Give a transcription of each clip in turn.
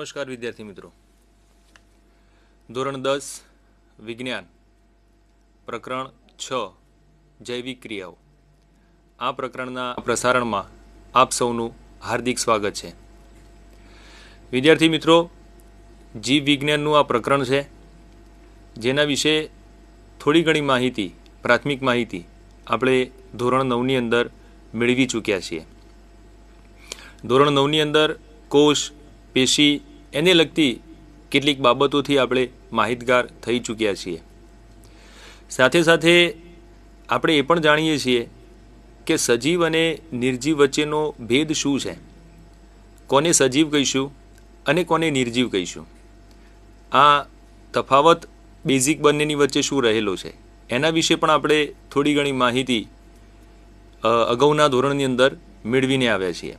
નમસ્કાર વિદ્યાર્થી મિત્રો. ધોરણ દસ, વિજ્ઞાન. પ્રકરણ છ, જૈવિક ક્રિયાઓ. આ પ્રકરણના પ્રસારણમાં આપ સૌનું હાર્દિક સ્વાગત છે. વિદ્યાર્થી મિત્રો, જીવ વિજ્ઞાનનું આ પ્રકરણ છે. જેના વિશે થોડી ઘણી માહિતી, પ્રાથમિક માહિતી આપણે ધોરણ નવની અંદર મેળવી ચૂક્યા છીએ. ધોરણ નવની અંદર કોષ, પેશી એને લગતી કેટલીક બાબતોથી આપણે માહિતગાર થઈ ચૂક્યા છીએ. સાથે સાથે આપણે એ પણ જાણીએ છીએ કે સજીવ અને નિર્જીવ વચ્ચેનો ભેદ શું છે? કોને સજીવ કહીશું અને કોને નિર્જીવ કહીશું? આ તફાવત બેઝિક બંનેની વચ્ચે શું રહેલો છે? એના વિશે પણ આપણે થોડી ઘણી માહિતી અગાઉના ધોરણની અંદર મેળવીને આવ્યા છીએ.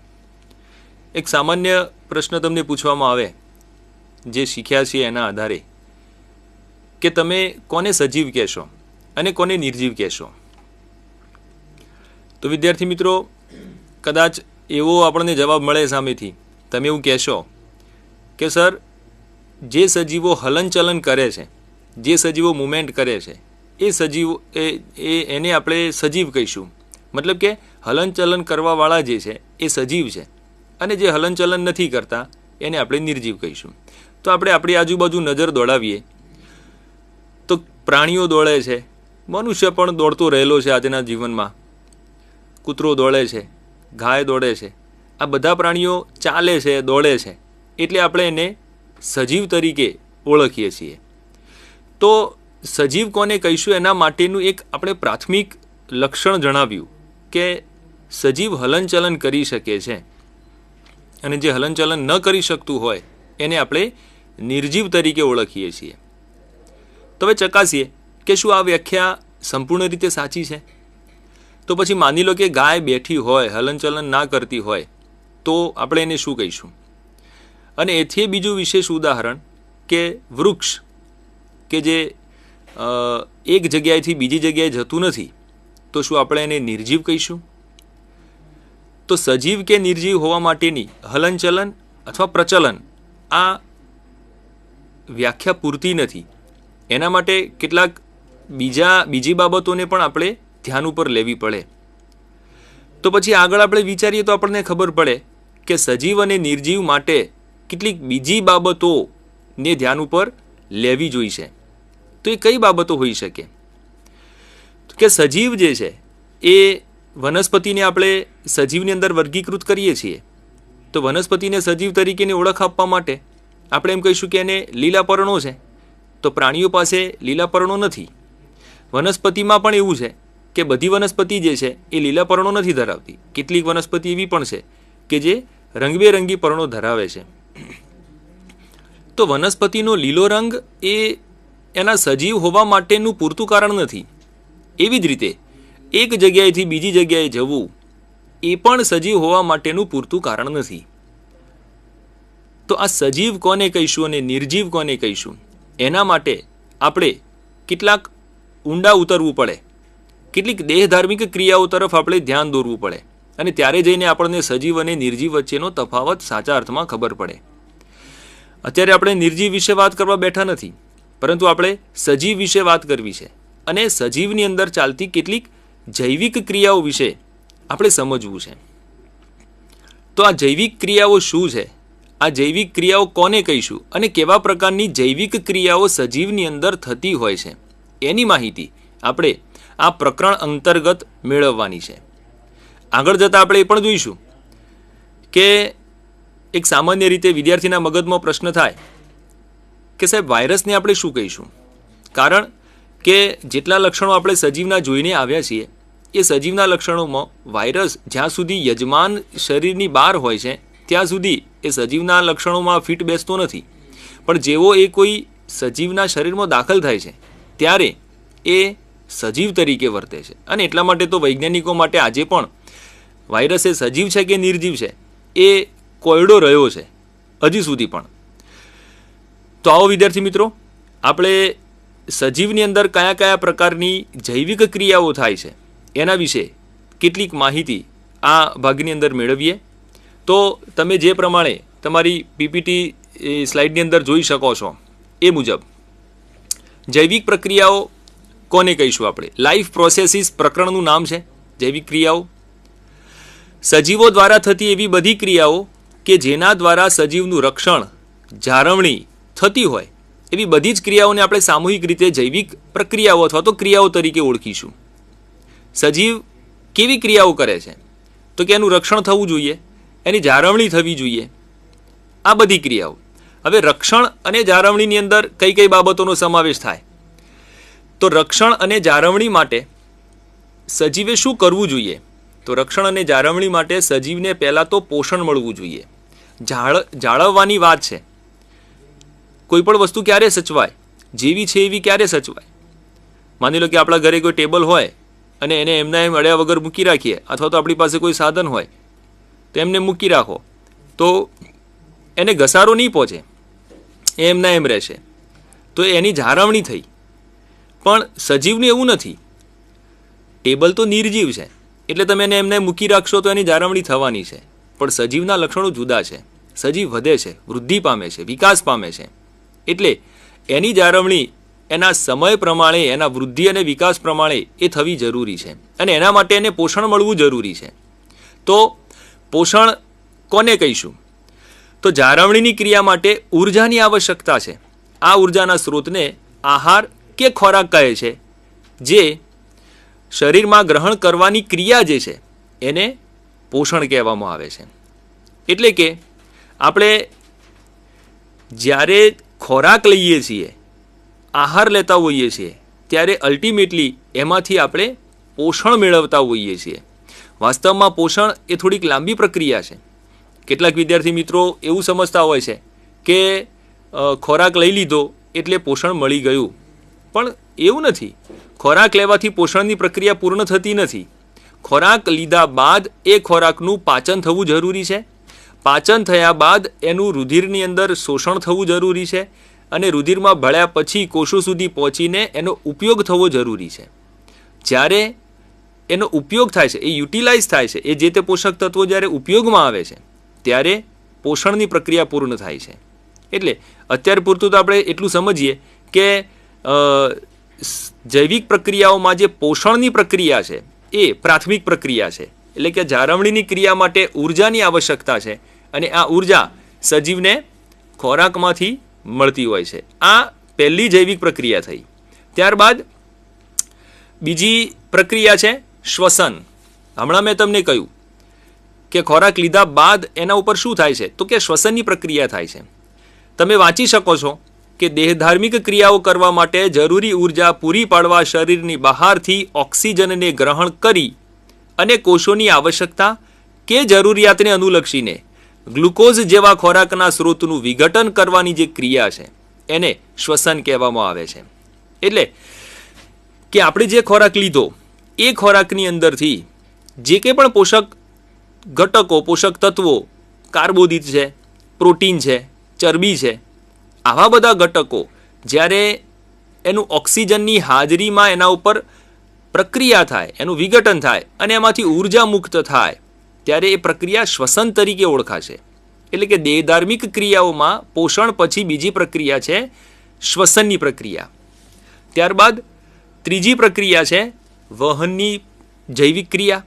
એક સામાન્ય પ્રશ્ન તમને પૂછવામાં આવે, જે શીખ્યા છીએ એના આધારે, કે તમે કોને સજીવ કહેશો અને કોને નિર્જીવ કહેશો? તો વિદ્યાર્થી મિત્રો, કદાચ એવો આપણને જવાબ મળે સામેથી. તમે એવું કહેશો કે, સર, જે સજીવો હલનચલન કરે છે, જે સજીવો મુમેન્ટ કરે છે, એ સજીવો, એ એને આપણે સજીવ કહીશું. મતલબ કે હલનચલન કરવાવાળા જે છે, એ સજીવ છે. અને જે હલનચલન નથી કરતા, એને આપણે નિર્જીવ કહીશું. તો આપણે આપણી આજુબાજુ નજર દોડાવીએ. તો પ્રાણીઓ દોડે છે. મનુષ્ય પણ દોડતો રહેલો છે આજના જીવનમાં. કૂતરો દોડે છે. ગાય દોડે છે. આ બધા પ્રાણીઓ ચાલે છે, દોડે છે. એટલે આપણે એને સજીવ તરીકે ઓળખીએ છીએ. તો સજીવ કોને કહીશું? એના માટેનું એક આપણે પ્રાથમિક લક્ષણ જણાવ્યું કે સજીવ હલનચલન કરી શકે છે. અને જે હલનચલન ન કરી શકતું હોય, એને આપણે નિર્જીવ તરીકે ઓળખીએ છીએ. તો હવે ચકાસીએ કે શું આ વ્યાખ્યા સંપૂર્ણ રીતે સાચી છે? તો પછી માની લો કે ગાય બેઠી હોય, હલનચલન ના કરતી હોય, તો આપણે એને શું કહીશું? અને એથી બીજું વિશેષ ઉદાહરણ કે વૃક્ષ, કે જે એક જગ્યાએથી બીજી જગ્યાએ જતું નથી, તો શું આપણે એને નિર્જીવ કહીશું? તો સજીવ કે નિર્જીવ હોવા માટેની હલનચલન અથવા પ્રચલન આ વ્યાખ્યા પૂરતી નથી. એના માટે કેટલાક બીજા, બીજી બાબતોને પણ આપણે ધ્યાન ઉપર લેવી પડે. તો પછી આગળ આપણે વિચારીએ તો આપણને ખબર પડે કે સજીવ અને નિર્જીવ માટે કેટલીક બીજી બાબતોને ધ્યાન ઉપર લેવી જોઈશે. તો એ કઈ બાબતો હોઈ શકે? કે સજીવ જે છે, એ વનસ્પતિને આપણે સજીવની અંદર વર્ગીકૃત કરીએ છીએ, તો વનસ્પતિને સજીવ તરીકેની ઓળખ આપવા માટે આપણે એમ કહીશું કે એને લીલા પર્ણો છે. તો પ્રાણીઓ પાસે લીલા પર્ણો નથી. વનસ્પતિમાં પણ એવું છે કે બધી વનસ્પતિ જે છે એ લીલા પર્ણો નથી ધરાવતી. કેટલીક વનસ્પતિ એવી પણ છે કે જે રંગબેરંગી પર્ણો ધરાવે છે. તો વનસ્પતિનો લીલો રંગ એ એના સજીવ હોવા માટેનું પૂરતું કારણ નથી. એવી જ રીતે એક જગ્યાએથી બીજી જગ્યાએ જવું એ પણ સજીવ હોવા માટેનું પૂરતું કારણ નથી. તો આ સજીવ કોને કહીશું અને નિર્જીવ કોને કહીશું? એના માટે આપણે કેટલાક ઊંડા ઉતરવું પડે. કેટલીક દેહધાર્મિક ક્રિયાઓ તરફ આપણે ધ્યાન દોરવું પડે. અને ત્યારે જઈને આપણને સજીવ અને નિર્જીવ વચ્ચેનો તફાવત સાચા અર્થમાં ખબર પડે. અત્યારે આપણે નિર્જીવ વિશે વાત કરવા બેઠા નથી. પરંતુ આપણે સજીવ વિશે વાત કરવી છે. અને સજીવની અંદર ચાલતી કેટલીક જૈવિક ક્રિયાઓ વિશે આપણે સમજવું છે. તો આ જૈવિક ક્રિયાઓ શું છે? આ જૈવિક ક્રિયાઓ કોને કહીશું? અને કેવા પ્રકારની જૈવિક ક્રિયાઓ સજીવની અંદર થતી હોય છે? એની માહિતી આપણે આ પ્રકરણ અંતર્ગત મેળવવાની છે. આગળ જતાં આપણે એ પણ જોઈશું કે એક સામાન્ય રીતે વિદ્યાર્થીના મગજમાં પ્રશ્ન થાય કે સાહેબ, વાયરસને આપણે શું કહીશું? કારણ કે જેટલા લક્ષણો આપણે સજીવના જોઈને આવ્યા છીએ, એ સજીવના લક્ષણોમાં વાયરસ જ્યાં સુધી યજમાન શરીરની બહાર હોય છે, ત્યાં સુધી એ સજીવના લક્ષણોમાં ફિટ બેસતો નથી. પણ જેવો એ કોઈ સજીવના શરીરમાં દાખલ થાય છે, ત્યારે એ સજીવ તરીકે વર્તે છે. અને એટલા માટે તો વૈજ્ઞાનિકો માટે આજે પણ વાયરસ એ સજીવ છે કે નિર્જીવ છે, એ કોયડો રહ્યો છે, હજી સુધી પણ. તો આવો વિદ્યાર્થી મિત્રો, આપણે સજીવની અંદર કયા કયા પ્રકારની જૈવિક ક્રિયાઓ થાય છે, એના વિશે કેટલીક માહિતી આ ભાગની અંદર મેળવીએ. તો તમે જે પ્રમાણે તમારી પીપીટી સ્લાઇડની અંદર જોઈ શકો છો, એ મુજબ. જૈવિક પ્રક્રિયાઓ કોને કહીશું આપણે? લાઈફ પ્રોસેસીસ પ્રકરણનું નામ છે, જૈવિક ક્રિયાઓ. સજીવો દ્વારા થતી એવી બધી ક્રિયાઓ કે જેના દ્વારા સજીવનું રક્ષણ જાળવણી થતી હોય એવી બધી જ ક્રિયાઓને આપણે સામૂહિક રીતે જૈવિક પ્રક્રિયાઓ અથવા તો ક્રિયાઓ તરીકે ઓળખીશું. સજીવ કેવી ક્રિયાઓ કરે છે? તો કે એનું રક્ષણ થવું જોઈએ, એની જાળવણી થવી જોઈએ. આ બધી ક્રિયાઓ. હવે રક્ષણ અને જાળવણીની અંદર કઈ કઈ બાબતોનો સમાવેશ થાય? તો રક્ષણ અને જાળવણી માટે સજીવે શું કરવું જોઈએ? તો રક્ષણ અને જાળવણી માટે સજીવને પહેલાં તો પોષણ મળવું જોઈએ. જાળ, જાળવવાની વાત છે. કોઈ પણ વસ્તુ ક્યારે સચવાય? જેવી છે એવી ક્યારે સચવાય? માની લો કે આપણા ઘરે કોઈ ટેબલ હોય અને એને એમના એમ અડ્યા વગર મૂકી રાખીએ, અથવા તો આપણી પાસે કોઈ સાધન હોય, તો એમને મૂકી રાખો. તો એને ઘસારો નહીં પહોંચે. એ એમના એમ રહેશે. તો એની જાળવણી થઈ. પણ સજીવને એવું નથી. ટેબલ તો નિર્જીવ છે. એટલે તમે એને એમને મૂકી રાખશો તો એની જાળવણી થવાની છે. પણ સજીવના લક્ષણો જુદા છે. સજીવ વધે છે, વૃદ્ધિ પામે છે, વિકાસ પામે છે. એટલે એની જાળવણી એના સમય પ્રમાણે, એના વૃદ્ધિ અને વિકાસ પ્રમાણે એ થવી જરૂરી છે. અને એના માટે એને પોષણ મળવું જરૂરી છે. તો પોષણ કોને કહીશું? તો જાળવણીની ક્રિયા માટે ઉર્જાની આવશ્યકતા છે. આ ઉર્જાના સ્ત્રોતને આહાર કે ખોરાક કહે છે, જે શરીરમાં ગ્રહણ કરવાની ક્રિયા જે છે, એને પોષણ કહેવામાં આવે છે. એટલે કે આપણે જ્યારે ખોરાક લઈએ છીએ, આહાર લેતા હોઈએ છીએ, ત્યારે અલ્ટિમેટલી એમાંથી આપણે પોષણ મેળવતા હોઈએ છીએ. વાસ્તવમાં પોષણ એ થોડીક લાંબી પ્રક્રિયા છે. કેટલાક વિદ્યાર્થી મિત્રો એવું સમજતા હોય છે કે ખોરાક લઈ લીધો એટલે પોષણ મળી ગયું. પણ એવું નથી. ખોરાક લેવાથી પોષણની પ્રક્રિયા પૂર્ણ થતી નથી. ખોરાક લીધા બાદ એ ખોરાકનું પાચન થવું જરૂરી છે. પાચન થયા બાદ એનું રુધિરની અંદર શોષણ થવું જરૂરી છે અને રુધિરમાં ભળ્યા પછી કોષો સુધી પહોંચીને એનો ઉપયોગ થવો જરૂરી છે. જ્યારે એનો ઉપયોગ થાય છે, એ યુટિલાઇઝ થાય છે, એ જે તે પોષક તત્વો જ્યારે ઉપયોગમાં આવે છે, ત્યારે પોષણની પ્રક્રિયા પૂર્ણ થાય છે. એટલે અત્યારે પૂરતું તો આપણે એટલું સમજીએ કે જૈવિક પ્રક્રિયાઓમાં જે પોષણની પ્રક્રિયા છે, એ પ્રાથમિક પ્રક્રિયા છે. એટલે કે જાળવણીની ક્રિયા માટે ઉર્જાની આવશ્યકતા છે. અને આ ઊર્જા સજીવને ખોરાકમાંથી મળતી હોય છે. આ પહેલી જૈવિક પ્રક્રિયા થઈ. ત્યારબાદ બીજી પ્રક્રિયા છે શ્વસન. હમણાં મેં તમને કહ્યું કે ખોરાક લીધા બાદ એના ઉપર શું થાય છે? તો કે શ્વસનની પ્રક્રિયા થાય છે. તમે વાંચી શકો છો કે દેહધાર્મિક ક્રિયાઓ કરવા માટે જરૂરી ઊર્જા પૂરી પાડવા શરીરની બહારથી ઓક્સિજનને ગ્રહણ કરી અને કોષોની આવશ્યકતા કે જરૂરિયાતને અનુલક્ષીને ગ્લુકોઝ જેવા ખોરાકના સ્ત્રોતનું વિઘટન કરવાની જે ક્રિયા છે, એને શ્વસન કહેવામાં આવે છે. એટલે કે આપણે જે ખોરાક લીધો, એ ખોરાકની અંદરથી જે કંઈ પણ પોષક ઘટકો, પોષક તત્વો, કાર્બોદિત છે, પ્રોટીન છે, ચરબી છે, આવા બધા ઘટકો જ્યારે એનું ઓક્સિજનની હાજરીમાં એના ઉપર પ્રક્રિયા થાય, એનું વિઘટન થાય અને એમાંથી ઊર્જા મુક્ત થાય ત્યારે એ પ્રક્રિયા શ્વસન તરીકે ઓળખાશે. એટલે કે દેહધાર્મિક ક્રિયાઓમાં પોષણ પછી બીજી પ્રક્રિયા છે શ્વસનની પ્રક્રિયા. ત્યારબાદ ત્રીજી પ્રક્રિયા છે વહનની જૈવિક ક્રિયા.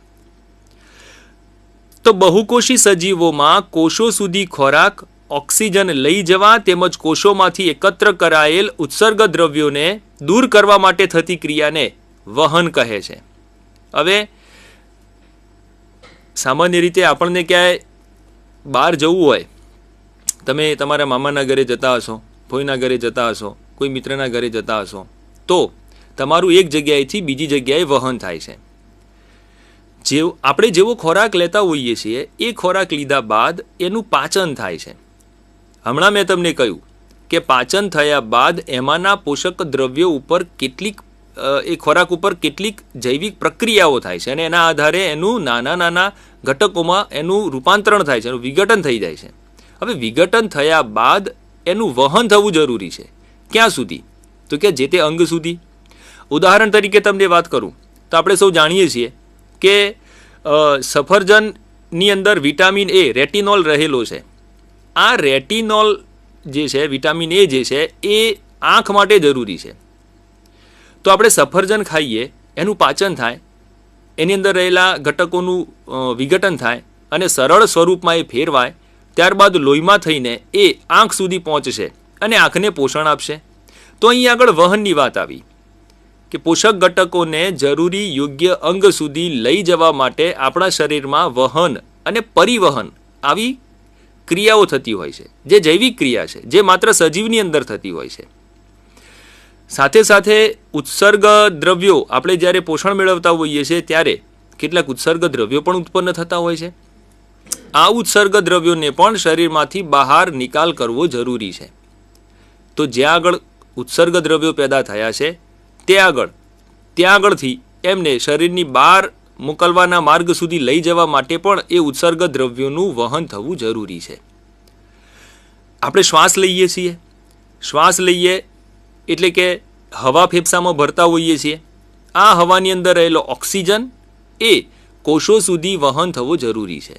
તો બહુકોષી સજીવોમાં કોષો સુધી ખોરાક, ઓક્સિજન લઈ જવા તેમજ કોષોમાંથી એકત્ર કરાયેલ ઉત્સર્ગ દ્રવ્યોને દૂર કરવા માટે થતી ક્રિયાને વહન કહે છે. હવે સામાન્ય રીતે આપણને ક્યાંય બહાર જવું હોય, તમે તમારા મામાના ઘરે જતા હશો ભોઈના ઘરે જતા હશો, કોઈ મિત્રના ઘરે જતા હશો, તો તમારું એક જગ્યાએથી બીજી જગ્યાએ વહન થાય છે. જે આપણે જેવો ખોરાક લેતા હોઈએ છીએ, એ ખોરાક લીધા બાદ એનું પાચન થાય છે. હમણાં મેં તમને કહ્યું કે પાચન થયા બાદ એમાંના પોષક દ્રવ્યો ઉપર કેટલીક એ ખોરાક ઉપર કેટલીક જૈવિક પ્રક્રિયાઓ થાય છે અને એના આધારે એનું નાના નાના ઘટકોમાં એનું રૂપાંતરણ થાય છે, એનું વિઘટન થઈ જાય છે. હવે વિઘટન થયા બાદ એનું વહન થવું જરૂરી છે. ક્યાં સુધી? તો કે જે તે અંગ સુધી. ઉદાહરણ તરીકે તમને વાત કરું, તો આપણે સૌ જાણીએ છીએ કે સફરજનની અંદર વિટામિન એ, રેટિનોલ રહેલો છે. આ રેટિનોલ જે છે, વિટામિન એ જે છે, એ આંખ માટે જરૂરી છે. તો આપણે સફરજન ખાઈએ, એનું પાચન થાય, એની અંદર રહેલા ઘટકોનું વિઘટન થાય અને સરળ સ્વરૂપમાં એ ફેરવાય, ત્યારબાદ લોહીમાં થઈને એ આંખ સુધી પહોંચશે અને આંખને પોષણ આપશે. તો અહીં આગળ વહનની વાત આવી, કે પોષક ઘટકોને જરૂરી યોગ્ય અંગ સુધી લઈ જવા માટે આપણા શરીરમાં વહન અને પરિવહન આવી ક્રિયાઓ થતી હોય છે. જે જૈવિક ક્રિયા છે, જે માત્ર સજીવની અંદર થતી હોય છે. સાથે સાથે ઉત્સર્ગ દ્રવ્યો આપણે જ્યારે પોષણ મેળવતા હોઈએ છીએ, ત્યારે કેટલાક ઉત્સર્ગ દ્રવ્યો પણ ઉત્પન્ન થતા હોય છે. આ ઉત્સર્ગ દ્રવ્યોને પણ શરીરમાંથી બહાર નિકાલ કરવો જરૂરી છે. તો જ્યાં આગળ ઉત્સર્ગ દ્રવ્યો પેદા થયા છે તે આગળ, ત્યાં આગળથી એમને શરીરની બહાર મોકલવાના માર્ગ સુધી લઈ જવા માટે પણ એ ઉત્સર્ગ દ્રવ્યોનું વહન થવું જરૂરી છે. આપણે શ્વાસ લઈએ છીએ. શ્વાસ લઈએ એટલે કે હવા ફેફસામાં ભરતા હોઈએ છીએ. આ હવાની અંદર રહેલો ઓક્સિજન એ કોષો સુધી વહન થવો જરૂરી છે.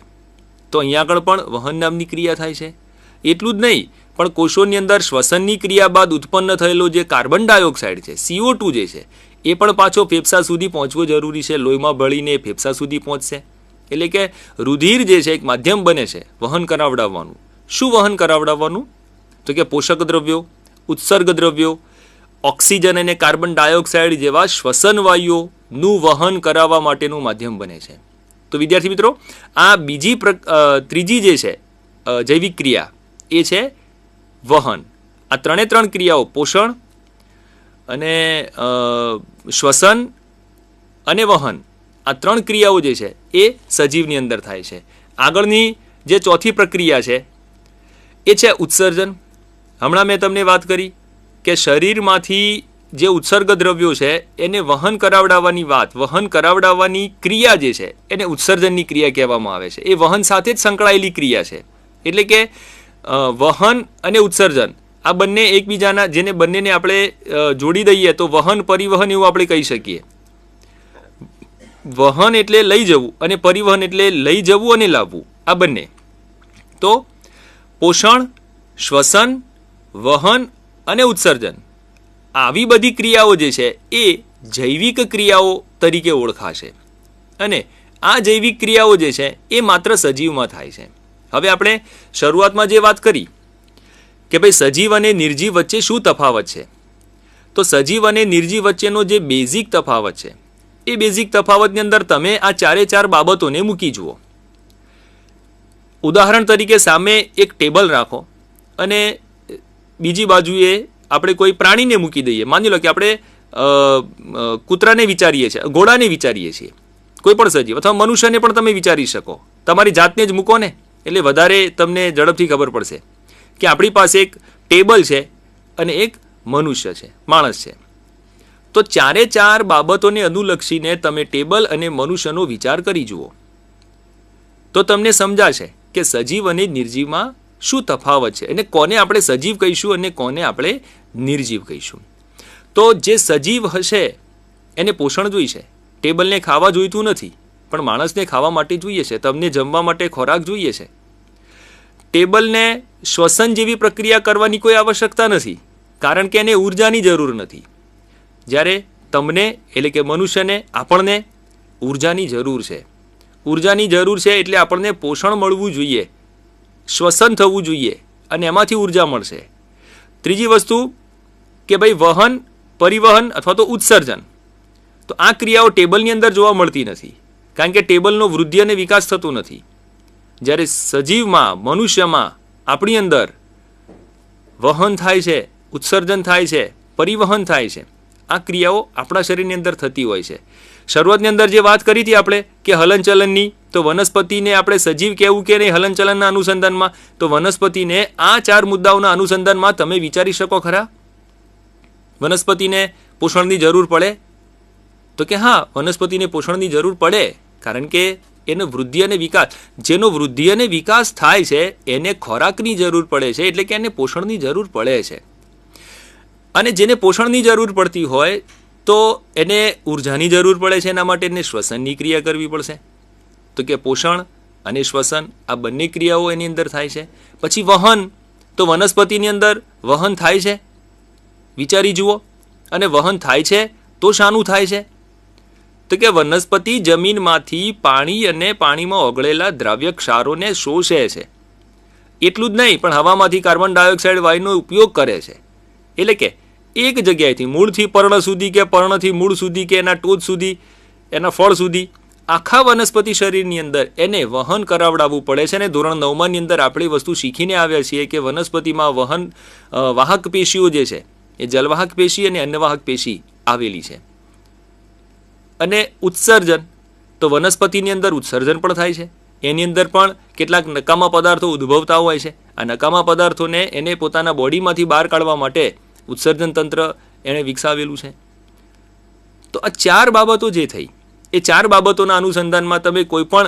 તો અહીંયા આગળ પણ વહન નામની ક્રિયા થાય છે. એટલું જ નહીં, પણ કોષોની અંદર શ્વસનની ક્રિયા બાદ ઉત્પન્ન થયેલો જે કાર્બન ડાયોક્સાઇડ છે સીઓ ટુ જે છે, એ પણ પાછો ફેફસા સુધી પહોંચવો જરૂરી છે, લોહીમાં ભળીને ફેફસા સુધી પહોંચશે. એટલે કે રુધિર જે છે, એક માધ્યમ બને છે, વહન કરાવડાવવાનું. શું વહન કરાવડાવવાનું? તો કે પોષક દ્રવ્યો, ઉત્સર્ગ દ્રવ્યો ઓક્સિજન અને કાર્બન ડાયોક્સાઇડ જેવા શ્વસન વાયુઓનું વહન કરાવવા માટેનું માધ્યમ બને છે. તો વિદ્યાર્થી મિત્રો, આ બીજી ત્રીજી જે છે જૈવિક ક્રિયા, એ છે વહન. આ ત્રણે ત્રણ ક્રિયાઓ, પોષણ અને શ્વસન અને વહન, આ ત્રણ ક્રિયાઓ જે છે, એ સજીવની અંદર થાય છે. આગળની જે ચોથી પ્રક્રિયા છે, એ છે ઉત્સર્જન. હમણાં મેં તમને વાત કરી કે શરીરમાંથી જે ઉત્સર્ગ દ્રવ્યો છે, એને વહન કરાવડાવવાની વાત, વહન કરાવડાવવાની ક્રિયા જે છે, એને ઉત્સર્જનની ક્રિયા કહેવામાં આવે છે. એ વહન સાથે જ સંકળાયેલી ક્રિયા છે. એટલે કે વહન અને ઉત્સર્જન, આ બંને એકબીજાના, જેને બંનેને આપણે જોડી દઈએ તો વહન, પરિવહન એવું આપણે કહી શકીએ. વહન એટલે લઈ જવું અને પરિવહન એટલે લઈ જવું અને લાવવું, આ બંને. તો, પોષણ, શ્વસન, વહન અને ઉત્સર્જન. આવી બધી ક્રિયાઓ જે છે, એ જૈવિક ક્રિયાઓ તરીકે ઓળખાશે. અને આ જૈવિક ક્રિયાઓ જે છે, એ માત્ર સજીવમાં થાય છે. હવે આપણે શરૂઆતમાં જે વાત કરી, કે ભાઈ સજીવ અને નિર્જીવ વચ્ચે શું તફાવત છે? તો સજીવ અને નિર્જીવ વચ્ચેનો જે બેઝિક તફાવત છે, એ બેઝિક તફાવતની અંદર તમે આ ચારે ચાર બાબતોને મૂકી જુઓ. ઉદાહરણ તરીકે સામે એક ટેબલ રાખો અને બીજી બાજુએ આપણે કોઈ પ્રાણીને મૂકી દઈએ. માની લો કે આપણે કૂતરાને વિચારીએ છીએ, ઘોડાને વિચારીએ છીએ. કોઈ પણ સજીવ અથવા મનુષ્યને પણ તમે વિચારી શકો. તમારી જાતને જ મૂકો ને. એટલે વધારે તમને ઝડપથી ખબર પડશે કે આપણી પાસે એક ટેબલ છે અને એક મનુષ્ય છે, માણસ છે. તો ચારે ચાર બાબતોને અનુલક્ષીને તમે ટેબલ અને મનુષ્યનો વિચાર કરી જુઓ. તો તમને સમજાશે કે સજીવ અને નિર્જીવમાં શું તફાવત છે? અને કોને આપણે સજીવ કહીશું અને કોને આપણે નિર્જીવ કહીશું? તો જે સજીવ હશે, એને પોષણ જોઈશે ટેબલને ખાવા જોઈતું નથી, પણ માણસને ખાવા માટે જોઈએ છે. તમને જમવા માટે ખોરાક જોઈએ છે. ટેબલને શ્વસન જેવી પ્રક્રિયા કરવાની કોઈ આવશ્યકતા નથી, કારણ કે એને ઉર્જાની જરૂર નથી. જ્યારે તમને, એટલે કે મનુષ્યને, આપણને ઉર્જાની જરૂર છે. ઉર્જાની જરૂર છે એટલે આપણને પોષણ મળવું જોઈએ. શ્વસન થવું જોઈએ અને એમાંથી ઊર્જા મળશે. ત્રીજી વસ્તુ કે ભાઈ વહન, પરિવહન અથવા તો ઉત્સર્જન. તો આ ક્રિયાઓ ટેબલની અંદર જોવા મળતી નથી. કારણ કે ટેબલનો વૃદ્ધિ અને વિકાસ થતો નથી. જ્યારે સજીવમાં, મનુષ્યમાં આપણી અંદર વહન થાય છે, ઉત્સર્જન થાય છે, પરિવહન થાય છે, આ ક્રિયાઓ આપણા શરીરની અંદર થતી હોય છે. શરૂઆતની અંદર જે વાત કરી હતી આપણે કે હલનચલનની તો વનસ્પતિને આપણે સજીવ કહેવું કે નહીં હલનચલનના અનુસંધાનમાં? તો વનસ્પતિને આ ચાર મુદ્દાઓના અનુસંધાનમાં તમે વિચારી શકો ખરા? વનસ્પતિને પોષણની જરૂર પડે? તો કે હા, વનસ્પતિને પોષણની જરૂર પડે, કારણ કે એનો વૃદ્ધિ અને વિકાસ, જેનો વૃદ્ધિ અને વિકાસ થાય છે, એને ખોરાકની જરૂર પડે છે, એટલે કે એને પોષણની જરૂર પડે છે. અને જેને પોષણની જરૂર પડતી હોય, તો એને ઉર્જાની જરૂર પડે છે, એના માટે એને શ્વસનની ક્રિયા કરવી પડશે. તો કે પોષણ અને શ્વસન આ બંને ક્રિયાઓ એની અંદર થાય છે. પછી વહન, તો વનસ્પતિની અંદર વહન થાય છે. વિચારી જુઓ. અને વહન થાય છે તો શાનું થાય છે? તો કે વનસ્પતિ જમીનમાંથી પાણી અને પાણીમાં ઓગળેલા દ્રાવ્ય ક્ષારોને શોષે છે. એટલું જ નહીં, પણ હવામાંથી કાર્બન ડાયોક્સાઇડ વાયુનો ઉપયોગ કરે છે. એટલે કે એક જગ્યાએથી મૂળથી પર્ણ સુધી કે પર્ણથી મૂળ સુધી કે એના ટોચ સુધી, એના ફળ સુધી. આખા વનસ્પતિ શરીરની અંદર એને વહન કરાવડાવવું પડે છે અને ધોરણ નવમાની અંદર આપણે વસ્તુ શીખીને આવ્યા છીએ કે વનસ્પતિમાં વહન વાહક પેશીઓ જે છે, એ જલવાહક પેશી અને અન્નવાહક પેશી આવેલી છે. અને ઉત્સર્જન, તો વનસ્પતિની અંદર ઉત્સર્જન પણ થાય છે. એની અંદર પણ કેટલાક નકામા પદાર્થો ઉદ્ભવતા હોય છે. આ નકામા પદાર્થોને એને પોતાના બોડીમાંથી બહાર કાઢવા માટે ઉત્સર્જન તંત્ર એણે વિકસાવેલું છે. તો આ ચાર બાબતો જે થઈ એ ચાર બાબતોના અનુસંધાનમાં તમે કોઈપણ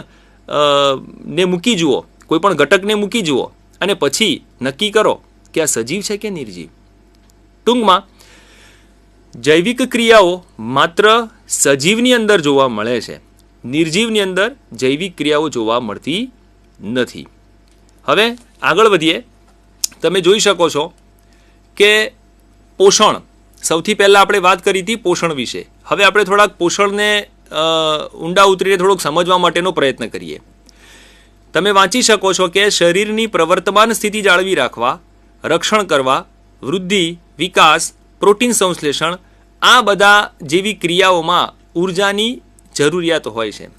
ને મૂકી જુઓ કોઈપણ ઘટકને મૂકી જુઓ અને પછી નક્કી કરો કે આ સજીવ છે કે નિર્જીવ. ટૂંકમાં, જૈવિક ક્રિયાઓ માત્ર સજીવની અંદર જોવા મળે છે. નિર્જીવની અંદર જૈવિક ક્રિયાઓ જોવા મળતી નથી. હવે આગળ વધીએ. તમે જોઈ શકો છો કે પોષણ, સૌથી પહેલાં આપણે વાત કરી હતી પોષણ વિશે. હવે આપણે થોડાક પોષણને ઊંડા ઉતરીને થોડોક સમજવા માટેનો પ્રયત્ન કરીએ. તમે વાંચી શકો છો કે શરીરની પ્રવર્તમાન સ્થિતિ જાળવી રાખવા, રક્ષણ કરવા, વૃદ્ધિ, વિકાસ, પ્રોટીન સંશ્લેષણ, આ બધા જેવી ક્રિયાઓમાં ઉર્જાની જરૂરિયાત હોય છે.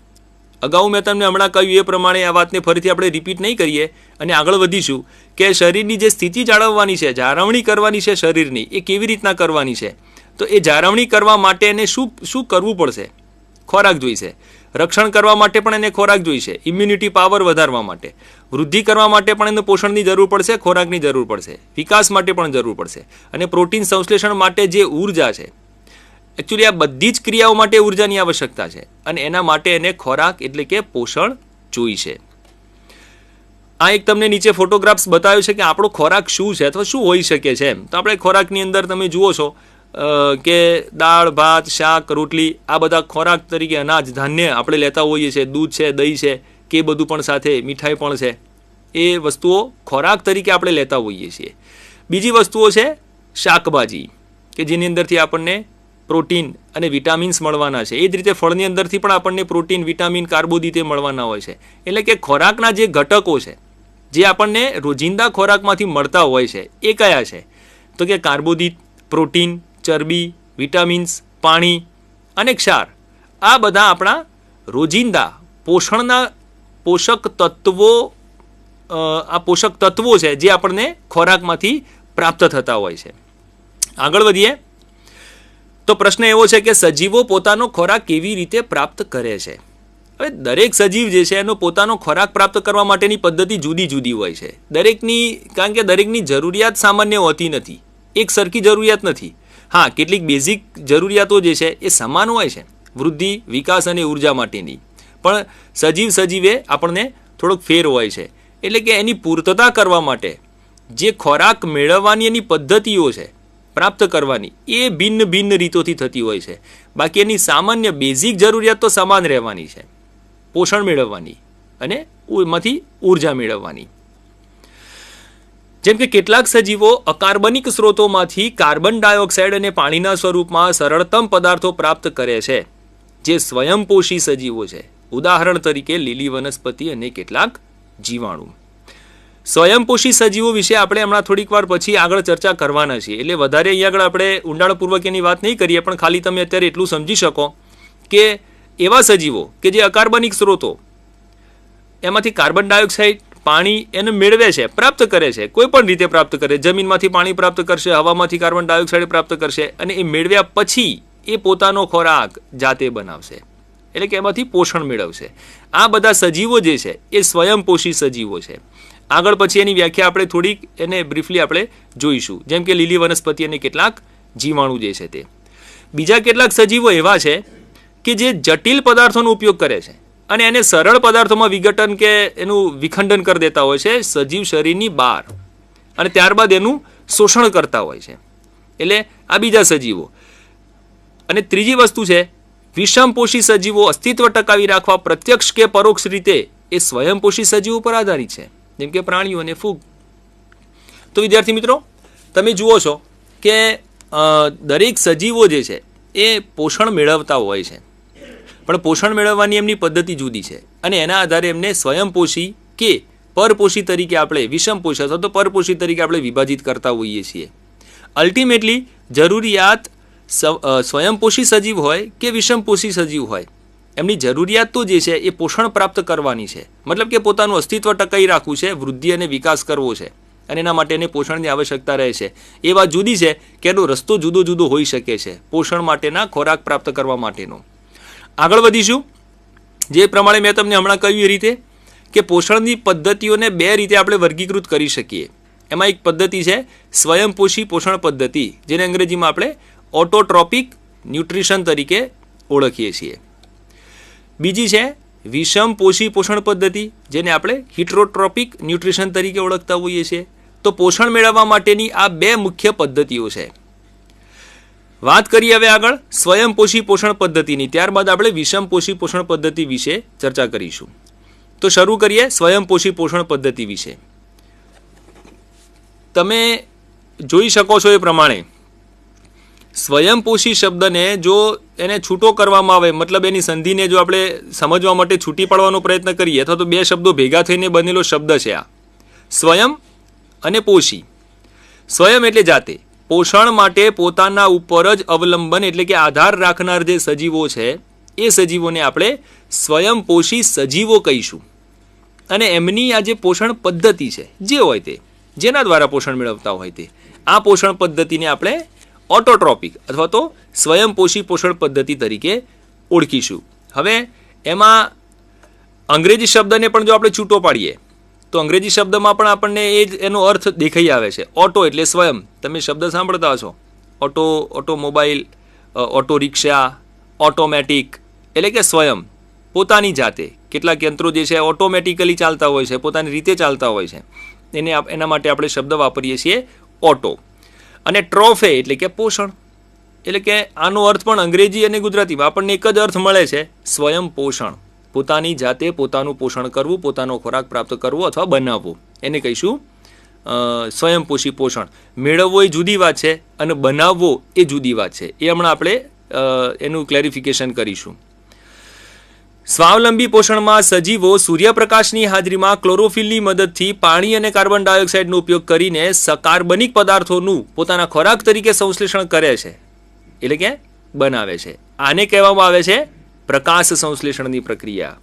અગાઉ મેં તમને હમણાં કહ્યું એ પ્રમાણે આ વાતને ફરીથી આપણે રિપીટ નહીં કરીએ અને આગળ વધીશું કે શરીરની જે સ્થિતિ જાળવવાની છે, જાળવણી કરવાની છે શરીરની, એ કેવી રીતના કરવાની છે? તો એ જાળવણી કરવા માટે એને શું શું કરવું પડશે? ખોરાક જોઈશે. રક્ષણ કરવા માટે પણ એને ખોરાક જોઈશે. ઇમ્યુનિટી પાવર વધારવા માટે. વૃદ્ધિ કરવા માટે પણ એને પોષણની જરૂર પડશે, ખોરાકની જરૂર પડશે. વિકાસ માટે પણ જરૂર પડશે. અને પ્રોટીન સંશ્લેષણ માટે જે ઊર્જા છે એકચ્યુઅલી આ બધી જ ક્રિયાઓ માટે ઉર્જાની આવશ્યકતા છે. અને એના માટે એને ખોરાક એટલે કે પોષણ જોઈશે. આ એક તમને નીચે ફોટોગ્રાફ્સ બતાવ્યો છે કે આપણો ખોરાક શું છે અથવા શું હોઈ શકે છે એમ. તો આપણે ખોરાકની અંદર તમે જુઓ છો કે દાળ, ભાત, શાક, રોટલી આ બધા ખોરાક તરીકે અનાજ, ધાન્ય આપણે લેતા હોઈએ છીએ. દૂધ છે, દહીં છે, કે બધું પણ સાથે મીઠાઈ પણ છે. એ વસ્તુઓ ખોરાક તરીકે આપણે લેતા હોઈએ છીએ. બીજી વસ્તુઓ છે શાકભાજી, કે જેની અંદરથી આપણને પ્રોટીન અને વિટામિન્સ મળવાના છે. એ જ રીતે ફળની અંદરથી પણ આપણને પ્રોટીન, વિટામિન, કાર્બોદિતે મળવાના હોય છે. એટલે કે ખોરાકના જે ઘટકો છે, જે આપણને રોજિંદા ખોરાકમાંથી મળતા હોય છે, એ કયા છે? તો કે કાર્બોદિત, પ્રોટીન ચરબી, વિટામિન્સ, પાણી અને ક્ષાર. આ બધા આપણા રોજિંદા પોષણના પોષક તત્વો આ પોષક તત્વો છે જે આપણને ખોરાકમાંથી પ્રાપ્ત થતા હોય છે. આગળ વધીએ. તો પ્રશ્ન એવો છે કે સજીવો પોતાનો ખોરાક કેવી રીતે પ્રાપ્ત કરે છે? હવે દરેક સજીવ જે છે એનો પોતાનો ખોરાક પ્રાપ્ત કરવા માટેની પદ્ધતિ જુદી જુદી હોય છે. દરેકની, કારણ કે દરેકની જરૂરિયાત સામાન્ય હોતી નથી. એક સરખી જરૂરિયાત નથી. હા, કેટલીક બેઝિક જરૂરિયાતો જે છે એ સમાન હોય છે. વૃદ્ધિ, વિકાસ અને ઊર્જા માટેની. પણ સજીવ સજીવે આપણને થોડોક ફેર હોય છે. એટલે કે એની પૂર્તતા કરવા માટે જે ખોરાક મેળવવાની એની પદ્ધતિઓ છે, પ્રાપ્ત કરવાની, એ ભિન્ન ભિન્ન રીતોથી થતી હોય છે. બાકી એની સામાન્ય બેઝિક જરૂરિયાત તો સમાન રહેવાની છે. પોષણ મેળવવાની અને એમાંથી ઊર્જા મેળવવાની. જેમ કે કેટલાક સજીવો અકાર્બનિક સ્ત્રોતોમાંથી કાર્બન ડાયોક્સાઇડ અને પાણીના સ્વરૂપમાં સરળતમ પદાર્થો પ્રાપ્ત કરે છે, જે સ્વયંપોષી સજીવો છે. ઉદાહરણ તરીકે લીલી વનસ્પતિ અને કેટલાક જીવાણુ. સ્વયંપોષી સજીવો વિશે આપણે હમણાં થોડીક વાર પછી આગળ ચર્ચા કરવાના છીએ. એટલે વધારે અહીંયા આગળ આપણે ઊંડાણપૂર્વક એની વાત નહીં કરીએ, પણ ખાલી તમે અત્યારે એટલું સમજી શકો કે એવા સજીવો કે જે અકાર્બનિક સ્ત્રોતો એમાંથી કાર્બન ડાયોક્સાઇડ પાણી એને મેળવે છે, પ્રાપ્ત કરે છે, કોઈ પણ રીતે પ્રાપ્ત કરે, જમીનમાંથી પાણી પ્રાપ્ત કરશે, હવામાંથી કાર્બન ડાયોક્સાઇડ પ્રાપ્ત કરશે અને એ મેળવ્યા પછી એ પોતાનો ખોરાક જાતે બનાવશે. એટલે કે એમાંથી પોષણ મેળવશે. આ બધા સજીવો જે છે, એ સ્વયંપોષી સજીવો છે. આગળ પછી એની વ્યાખ્યા આપણે થોડીક એને બ્રીફલી આપણે જોઈશું. જેમ કે લીલી વનસ્પતિ અને કેટલાક જીવાણુ જે છે તે. બીજા કેટલાક સજીવો એવા છે કે જે જટિલ પદાર્થોનો ઉપયોગ કરે છે. અને એને સરળ પદાર્થોમાં વિઘટન કે એનું વિખંડન કરી દેતા હોય છે સજીવ શરીરની બહાર. અને ત્યારબાદ એનું શોષણ કરતા હોય છે. એટલે આ બીજા સજીવો. અને ત્રીજી વસ્તુ છે, વિષમપોષી સજીવો અસ્તિત્વ ટકાવી રાખવા પ્રત્યક્ષ કે પરોક્ષ રીતે એ સ્વયંપોષી સજીવો પર આધારિત છે. જેમ કે પ્રાણીઓ અને ફૂગ. તો વિદ્યાર્થી મિત્રો, તમે જુઓ છો કે દરેક સજીવો જે છે એ પોષણ મેળવતા હોય છે. પણ પોષણ મેળવવાની એમની પદ્ધતિ જુદી છે. અને એના આધારે એમને સ્વયંપોષી કે પરપોષી તરીકે આપણે વિષમપોષી અથવા તો પરપોષી તરીકે આપણે વિભાજિત કરતા હોઈએ છીએ. અલ્ટિમેટલી જરૂરિયાત સ્વયંપોષી સજીવ હોય કે વિષમપોષી સજીવ હોય. એમની જરૂરિયાત તો જે છે એ પોષણ પ્રાપ્ત કરવાની છે. મતલબ કે પોતાનું અસ્તિત્વ ટકાઈ રાખવું છે, વૃદ્ધિ અને વિકાસ કરવો છે. અને એના માટે એને પોષણની આવશ્યકતા રહે છે. એ વાત જુદી છે કે એનો રસ્તો જુદો જુદો હોઈ શકે છે. પોષણ માટેના ખોરાક પ્રાપ્ત કરવા માટેનો. આગળ વધીશું. જે પ્રમાણે મેં તમને હમણાં કહ્યું એ રીતે કે પોષણની પદ્ધતિઓને બે રીતે આપણે વર્ગીકૃત કરી શકીએ. એમાં એક પદ્ધતિ છે સ્વયંપોષી પોષણ પદ્ધતિ, જેને અંગ્રેજીમાં આપણે ઓટોટ્રોપિક ન્યુટ્રિશન તરીકે ઓળખીએ છીએ. બીજી છે વિષમપોષી પોષણ પદ્ધતિ, જેને આપણે હિટ્રોટ્રોપિક ન્યુટ્રિશન તરીકે ઓળખતા હોઈએ છીએ. તો પોષણ મેળવવા માટેની આ બે મુખ્ય પદ્ધતિઓ છે. વાત કરીએ હવે આગળ સ્વયંપોષી પોષણ પદ્ધતિની. ત્યારબાદ આપણે વિષમપોષી પોષણ પદ્ધતિ વિશે ચર્ચા કરીશું. તો શરૂ કરીએ સ્વયંપોષી પોષણ પદ્ધતિ વિશે. તમે જોઈ શકો છો એ પ્રમાણે સ્વયંપોષી શબ્દને જો એને છૂટો કરવામાં આવે, મતલબ એની સંધિને જો આપણે સમજવા માટે છૂટી પાડવાનો પ્રયત્ન કરીએ, અથવા તો બે શબ્દો ભેગા થઈને બનેલો શબ્દ છે આ. સ્વયં અને પોષી. સ્વયં એટલે જાતે. પોષણ માટે પોતાના ઉપર જ અવલંબન એટલે કે આધાર રાખનાર જે સજીવો છે, એ સજીવોને આપણે સ્વયંપોષી સજીવો કહીશું. અને એમની આ જે પોષણ પદ્ધતિ છે, જે હોય તે, જેના દ્વારા પોષણ મેળવતા હોય તે, આ પોષણ પદ્ધતિને આપણે ઓટોટ્રોપિક અથવા તો સ્વયંપોષી પોષણ પદ્ધતિ તરીકે ઓળખીશું. હવે એમાં અંગ્રેજી શબ્દને પણ જો આપણે છૂટો પાડીએ તો અંગ્રેજી શબ્દમાં પણ આપણને એ જ એનો અર્થ દેખાઈ આવે છે. ઓટો એટલે સ્વયં. તમે શબ્દ સાંભળતા હશો. Auto, automobile auto rickshaw automatic એટલે કે સ્વયં. પોતાની જાતે. કેટલાક યંત્રો જે છે ઓટોમેટિકલી ચાલતા હોય છે, પોતાની રીતે ચાલતા હોય છે. એને એના માટે આપણે શબ્દ વાપરીએ છીએ ઓટો. અને ટ્રોફે એટલે કે પોષણ. એટલે કે આનો અર્થ પણ અંગ્રેજી અને ગુજરાતીમાં આપણને એક જ અર્થ મળે છે, સ્વયં પોષણ. પોતાની જાતે પોતાનું પોષણ કરવું, પોતાનો ખોરાક પ્રાપ્ત કરવો અથવા બનાવવો. એને કહીશું સ્વયંપોષી પોષણ. મેળવવો એ જુદી વાત છે અને બનાવવો એ જુદી વાત છે. એ હમણાં આપણે એનું ક્લેરિફિકેશન કરીશું. સ્વાવલંબી પોષણમાં સજીવો સૂર્યપ્રકાશની હાજરીમાં ક્લોરોફિલની મદદથી પાણી અને કાર્બન ડાયોક્સાઇડનો ઉપયોગ કરીને સકાર્બનિક પદાર્થોનું પોતાના ખોરાક તરીકે સંશ્લેષણ કરે છે. એટલે કે બનાવે છે. આને કહેવામાં આવે છે પ્રકાશ સંશ્લેષણની પ્રક્રિયા.